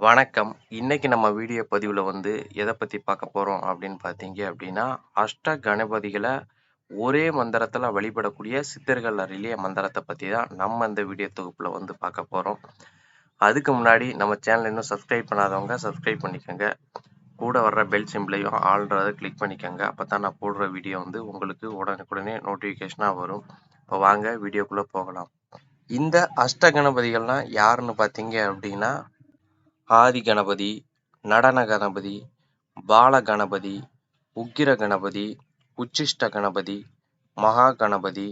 வணக்கம். இன்னைக்கு நம்ம வீடியோ பதிவில் வந்து எதை பற்றி பார்க்க போகிறோம் அப்படின்னு பார்த்தீங்க அப்படின்னா அஷ்ட கணபதிகளை ஒரே மந்திரத்தில் வழிபடக்கூடிய சித்தர்கள் அருளிய மந்திரத்தை பற்றி தான் நம்ம இந்த வீடியோ தொகுப்பில் வந்து பார்க்க போகிறோம் அதுக்கு முன்னாடி நம்ம சேனல் இன்னும் சப்ஸ்கிரைப் பண்ணாதவங்க சப்ஸ்கிரைப் பண்ணிக்கோங்க. கூட வர்ற பெல் சிம்பிளையும் ஆல்ன்றதை கிளிக் பண்ணிக்கோங்க. அப்போ தான் நான் போடுற வீடியோ வந்து உங்களுக்கு உடனுக்குடனே நோட்டிஃபிகேஷனாக வரும். இப்போ வாங்க வீடியோக்குள்ளே போகலாம். இந்த அஷ்ட கணபதிகள்லாம் யாருன்னு பார்த்தீங்க அப்படின்னா ஆதி கணபதி நடன கணபதி பால கணபதி உக்கிர கணபதி உச்சிஷ்ட கணபதி மகா கணபதி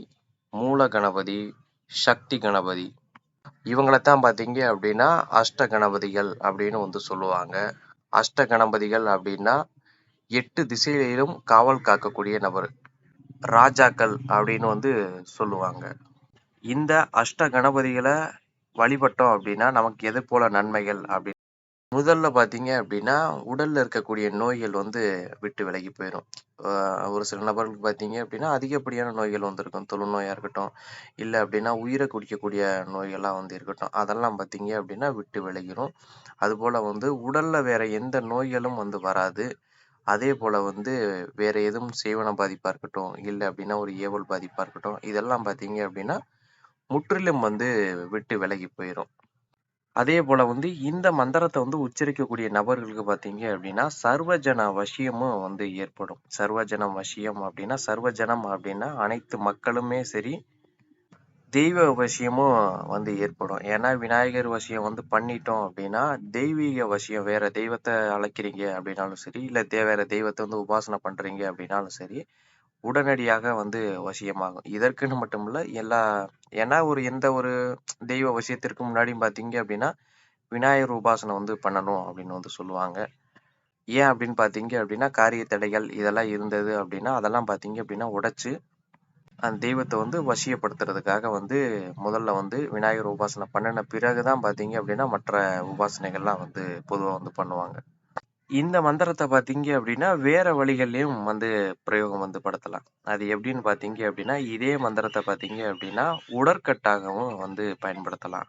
மூல கணபதி சக்தி கணபதி இவங்களைத்தான் பார்த்தீங்க அப்படின்னா அஷ்ட கணபதிகள் அப்படின்னு வந்து சொல்லுவாங்க. அஷ்ட கணபதிகள் அப்படின்னா எட்டு திசையிலும் காவல் காக்கக்கூடிய நபர் ராஜாக்கள் அப்படின்னு வந்து சொல்லுவாங்க. இந்த அஷ்ட கணபதிகளை வழிபட்டோம் அப்படின்னா நமக்கு எது போல நன்மைகள் அப்படின்னு முதல்ல பார்த்தீங்க அப்படின்னா, உடல்ல இருக்கக்கூடிய நோய்கள் வந்து விட்டு விலகி போயிரும். ஒரு சில நபர்களுக்கு பார்த்தீங்க அப்படின்னா, அதிகப்படியான நோய்கள் வந்திருக்கும் தொழுநோயா இருக்கட்டும், இல்ல அப்படின்னா உயிரை குடிக்கக்கூடிய நோய்கள்லாம் வந்து இருக்கட்டும். அதெல்லாம் பார்த்தீங்க அப்படின்னா விட்டு விலகிரும். அதுபோல வந்து உடல்ல வேற எந்த நோய்களும் வந்து வராது. அதே போல் வந்து வேற எதுவும் சேவன பாதிப்பா இருக்கட்டும், இல்ல அப்படின்னா ஒரு ஏவல் பாதிப்பா இருக்கட்டும், இதெல்லாம் பார்த்தீங்க அப்படின்னா, முற்றிலும் வந்து விட்டு விலகி போயிரும். அதே போல வந்து இந்த மந்திரத்தை வந்து உச்சரிக்கக்கூடிய நபர்களுக்கு பார்த்தீங்க அப்படின்னா சர்வஜன வசியமும் வந்து ஏற்படும். சர்வஜன வசியம் அப்படின்னா சர்வஜனம் அப்படின்னா அனைத்து மக்களுமே சரி தெய்வ வசியமும் வந்து ஏற்படும். ஏன்னா விநாயகர் வசியம் வந்து பண்ணிட்டோம் அப்படின்னா தெய்வீக வசியம் வேற தெய்வத்தை அழைக்கிறீங்க அப்படின்னாலும் சரி இல்லை வேற தெய்வத்தை வந்து உபாசனை பண்றீங்க அப்படின்னாலும் சரி உடனடியாக வந்து வசியமாகும் இதற்குன்னு மட்டுமில்ல எல்லா ஏன்னா ஒரு எந்த ஒரு தெய்வ வசியத்திற்கு முன்னாடியும் பார்த்தீங்க அப்படின்னா விநாயகர் உபாசனை வந்து பண்ணணும் அப்படின்னு வந்து சொல்லுவாங்க. ஏன் அப்படின்னு பார்த்தீங்க அப்படின்னா காரிய தடைகள் இதெல்லாம் இருந்தது அப்படின்னா அதெல்லாம் பார்த்தீங்க அப்படின்னா உடைச்சு அந்த தெய்வத்தை வந்து வசியப்படுத்துறதுக்காக வந்து முதல்ல வந்து விநாயகர் உபாசனை பண்ணின பிறகுதான் பார்த்தீங்க அப்படின்னா மற்ற உபாசனைகள்லாம் வந்து பொதுவாக வந்து பண்ணுவாங்க. இந்த மந்திரத்தை பார்த்தீங்க அப்படின்னா வேற வழிகள்லையும் வந்து பிரயோகம் வந்து படுத்தலாம். அது எப்படின்னு பார்த்தீங்க அப்படின்னா இதே மந்திரத்தை பார்த்தீங்க அப்படின்னா உடற்கட்டாகவும் வந்து பயன்படுத்தலாம்.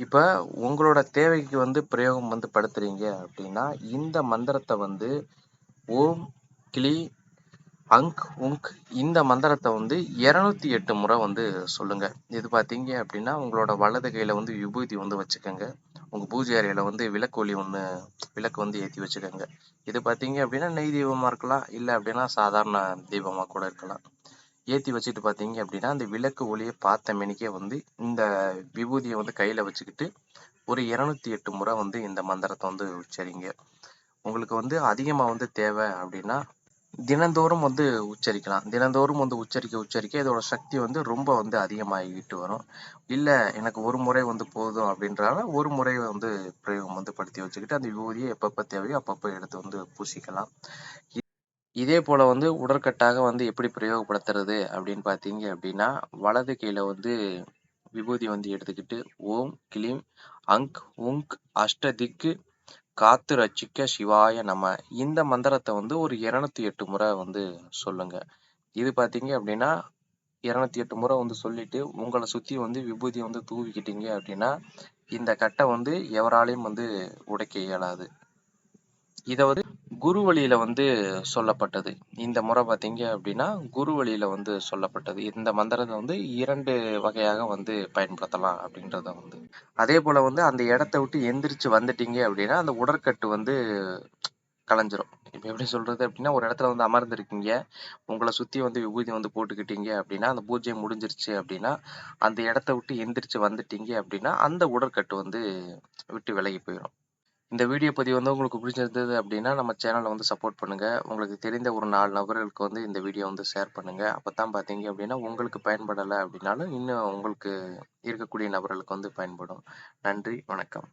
இப்போ உங்களோட தேவைக்கு வந்து பிரயோகம் வந்து படுத்துறீங்க அப்படின்னா இந்த மந்திரத்தை வந்து ஓம் கிளி அங்க் உங்க் இந்த மந்திரத்தை வந்து இரநூத்தி எட்டு முறை வந்து சொல்லுங்க. இது பார்த்தீங்க அப்படின்னா உங்களோட வலது கையில வந்து விபூதி வந்து வச்சுக்கோங்க. உங்க பூஜை அறையில வந்து விளக்கு ஒளி ஒன்று விளக்கு வந்து ஏற்றி வச்சுக்கோங்க இது பார்த்தீங்க அப்படின்னா நெய் தீபமா இருக்கலாம். இல்லை அப்படின்னா சாதாரண தீபமா கூட இருக்கலாம். ஏற்றி வச்சுட்டு பார்த்தீங்க அப்படின்னா அந்த விளக்கு ஒளியை பார்த்த மெனிக்கே வந்து இந்த விபூதியை வந்து கையில் வச்சுக்கிட்டு ஒரு இரநூத்தி எட்டு முறை வந்து இந்த மந்திரத்தை வந்து உச்சரிங்க. உங்களுக்கு வந்து அதிகமாக வந்து தேவை அப்படின்னா தினந்தோறும் வந்து உச்சரிக்கலாம். தினந்தோறும் வந்து உச்சரிக்க உச்சரிக்க இதோட சக்தி வந்து ரொம்ப வந்து அதிகமாகிட்டு வரும். இல்லை எனக்கு ஒரு முறை வந்து போதும் அப்படின்றால ஒரு முறை வந்து பிரயோகம் வந்து படுத்தி வச்சுக்கிட்டு அந்த விபூதியை எப்பப்போ தேவையோ அப்பப்போ எடுத்து வந்து பூசிக்கலாம். இதே போல் வந்து உடற்கட்டாக வந்து எப்படி பிரயோகப்படுத்துறது அப்படின்னு பார்த்தீங்க அப்படின்னா வலது கையில் வந்து விபூதி வந்து எடுத்துக்கிட்டு ஓம் கிளீம் அங்க் உங்க் அஷ்டதிக்கு காத்து ரட்சிக்க சிவாய நம. இந்த மந்திரத்தை வந்து ஒரு இருநூத்தி எட்டு முறை வந்து சொல்லுங்க. இது பார்த்தீங்க அப்படின்னா இருநூத்தி எட்டு முறை வந்து சொல்லிட்டு உங்களை சுத்தி வந்து விபூதி வந்து தூவிக்கிட்டீங்க அப்படின்னா இந்த கட்டை வந்து எவராலையும் வந்து உடைக்க இயலாது. இதை வந்து குரு வழியில வந்து சொல்லப்பட்டது. இந்த முறை பார்த்தீங்க அப்படின்னா குரு வழியில வந்து சொல்லப்பட்டது. இந்த மந்திரத்தை வந்து இரண்டு வகையாக வந்து பயன்படுத்தலாம் அப்படின்றத வந்து. அதே போல வந்து அந்த இடத்த விட்டு எந்திரிச்சு வந்துட்டீங்க அப்படின்னா அந்த உடற்கட்டு வந்து கலைஞ்சிரும். இப்போ எப்படி சொல்றது அப்படின்னா ஒரு இடத்துல வந்து அமர்ந்திருக்கீங்க. உங்களை சுத்தி வந்து விபூதி வந்து போட்டுக்கிட்டீங்க அப்படின்னா அந்த பூஜை முடிஞ்சிருச்சு அப்படின்னா அந்த இடத்த விட்டு எந்திரிச்சு வந்துட்டீங்க அப்படின்னா அந்த உடற்கட்டு வந்து விட்டு விலகி போயிடும் இந்த வீடியோ பதிவு வந்து உங்களுக்கு பிடிச்சிருந்தது அப்படின்னா நம்ம சேனலை வந்து சப்போர்ட் பண்ணுங்க. உங்களுக்கு தெரிந்த ஒரு நாலு நபர்களுக்கு வந்து இந்த வீடியோ வந்து ஷேர் பண்ணுங்க. அப்பதான் பார்த்தீங்க அப்படின்னா உங்களுக்கு பயன்படலை அப்படின்னாலும் இன்னும் உங்களுக்கு இருக்கக்கூடிய நபர்களுக்கு வந்து பயன்படும். நன்றி வணக்கம்.